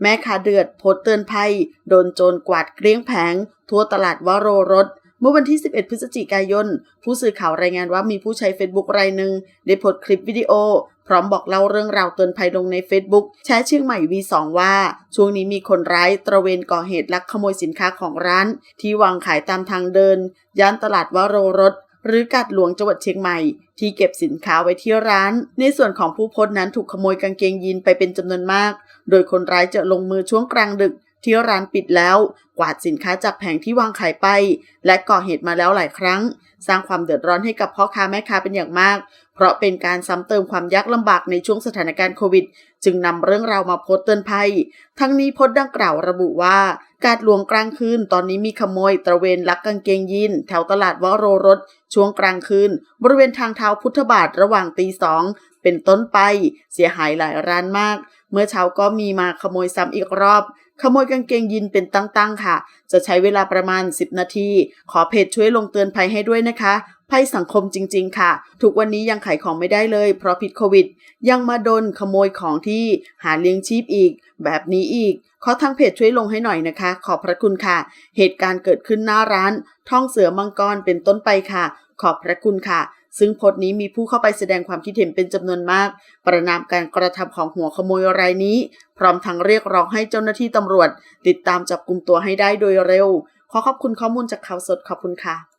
แม่ค้าเดือดโพสเตือนภัย โดนโจรกวาดเกลี้ยงแผง ทั่วตลาดวโรรสเมื่อวันที่ 11 พฤศจิกายน ผู้สื่อข่าวรายงานว่ามีผู้ใช้ Facebook รายหนึ่งได้โพสคลิปวิดีโอ พร้อมบอกเล่าเรื่องราวเตือนภัยลงใน Facebook แชร์เชียงใหม่ V2 ว่า ช่วงนี้มีคนร้ายตระเวนก่อเหตุลักขโมยสินค้าของร้าน ที่วางขายตามทางเดิน ย่านตลาดวโรรส หรือกาดหลวงจังหวัดเชียงใหม่ ที่เก็บสินค้าไว้ที่ร้าน ในส่วนของผู้พจนั้นถูกขโมยกางเกงยีนไปเป็นจำนวนมาก โดยคนร้ายจะลงมือช่วงกลางดึก ที่ร้านปิดแล้ว กวาดสินค้าจากแผงที่วางขายไป และก่อเหตุมาแล้วหลายครั้ง สร้างความเดือดร้อนให้กับพ่อค้าแม่ค้าเป็นอย่างมาก เพราะเป็นการซ้ำเติมความยากลำบากในช่วงสถานการณ์โควิด จึงนำเรื่องราวมาโพสต์เตือนภัย ทั้งนี้โพสต์ดังกล่าวระบุว่า การหลวงกลางคืนตอนนี้มีขโมยตระเวนลักกางเกงยีนแถวตลาดวโรรสช่วงกลางคืน บริเวณทางเท้าพุทธบาทระหว่างตีสองเป็นต้นไป เสียหายหลายร้านมาก เมื่อเช้าก็มีมาขโมยซ้ำอีกรอบ ขโมยกางเกงยีนเป็นตั้งๆค่ะ จะใช้เวลาประมาณ 10 นาที ขอเพจช่วยลงเตือนภัยให้ด้วยนะคะ ภัยสังคมจริง ๆ ค่ะ ทุกวันนี้ยังขายของไม่ได้เลย เพราะพิษโควิด ยังมาโดนขโมยของที่หาเลี้ยงชีพอีก แบบนี้อีก ขอทางเพจช่วยลงให้หน่อยนะคะ ขอบพระคุณค่ะ เหตุการณ์เกิดขึ้นหน้าร้าน ท่องเสือมังกรเป็นต้นไปค่ะ ขอบพระคุณค่ะ ซึ่งโพสต์นี้มีผู้เข้าไปแสดงความคิดเห็นเป็นจำนวนมาก ประนามการกระทำของหัวขโมยรายนี้ พร้อมทั้งเรียกร้องให้เจ้าหน้าที่ตำรวจ ติดตามจับกลุ่มตัวให้ได้โดยเร็ว ขอขอบคุณข้อมูลจากข่าวสดขอบคุณค่ะ